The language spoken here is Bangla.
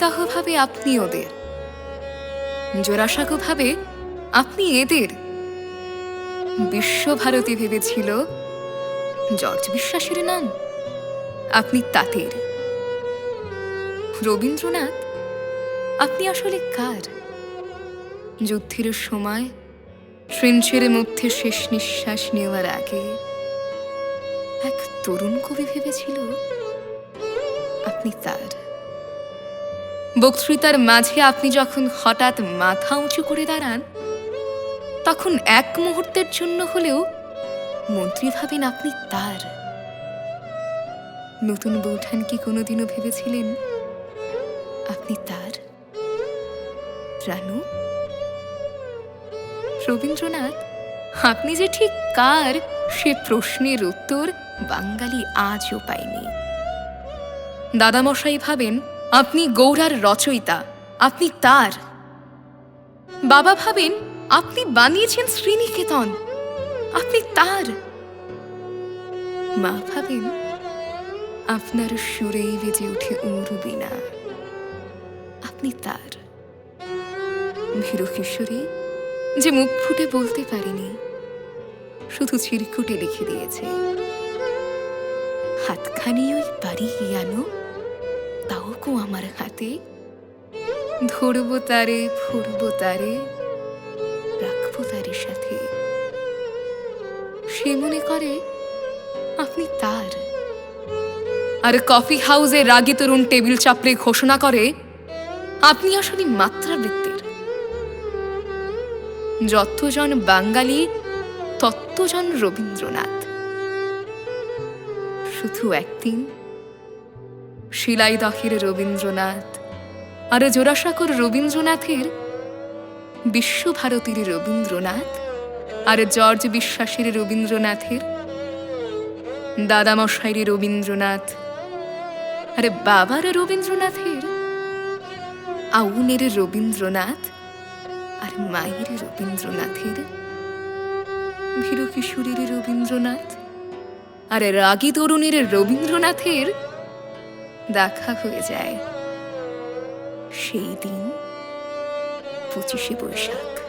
ভাবে আপনি ওদের। জোড়াসাঁকো ভাবে আপনি এদের। বিশ্বভারতী ভেবেছিল জর্জ বিশ্বাসের নাম, আপনি তাঁতের রবীন্দ্রনাথ, আপনি আসলে কার? যুদ্ধের সময় ট্রেঞ্চের মধ্যে শেষ নিঃশ্বাস নেওয়ার আগে এক তরুণ কবি ভেবেছিল আপনি তার। বক্তৃতার মাঝে আপনি যখন হঠাৎ মাথা উঁচু করে দাঁড়ান, তখন এক মুহূর্তের জন্য হলেও মন্ত্রী ভাবেন আপনি তার। নতুন বৌঠান কি কোনোদিনও ভেবেছিলেন আপনি তার? রানু? রবীন্দ্রনাথ, আপনি যে ঠিক কার? সে প্রশ্নের উত্তর বাঙালি আজও পায়নি। দাদামশাই ভাবেন আপনি গৌড়ার রচয়িতা, আপনি তার। বাবা ভাবেন আপনি বানিয়েছেন শ্রীনিকেতন, আপনি তার। মা ভাবেন আপনার সুরেই বেজে উঠে উরুবিনা, আপনি তার। ভীরু কিশোরী যে মুখ ফুটে বলতে পারেনি, শুধু চিরকুটে লিখে দিয়েছে হাতখানি ওই বাড়ি আনো তাও কো আমার হাতে। ধরবো তারে, ফুরবো তারে, রাখব তারে সাথে। সে মনে করে, আপনি তার। আর কফি হাউসে রাগী তরুণ টেবিল চাপড়ে ঘোষণা করে, আপনি আসলে মাত্রাবৃত্তির। যতজন বাঙালি তত্ত্বজন রবীন্দ্রনাথ। শুধু একদিন। শিলাইদহের রবীন্দ্রনাথ। আর জোড়াসাঁকোর রবীন্দ্রনাথের বিশ্বভারতীর রবীন্দ্রনাথ আর জর্জ বিশ্বাসের রবীন্দ্রনাথের দাদামশাইয়ের রবীন্দ্রনাথ। আরে বাবার রবীন্দ্রনাথের, আউনের রবীন্দ্রনাথ আর মায়ের রবীন্দ্রনাথের ভীরু কিশোরীর রবীন্দ্রনাথ আর রাগী তরুণের রবীন্দ্রনাথের দেখা হয়ে যায়। সেই দিন পঁচিশে বৈশাখ।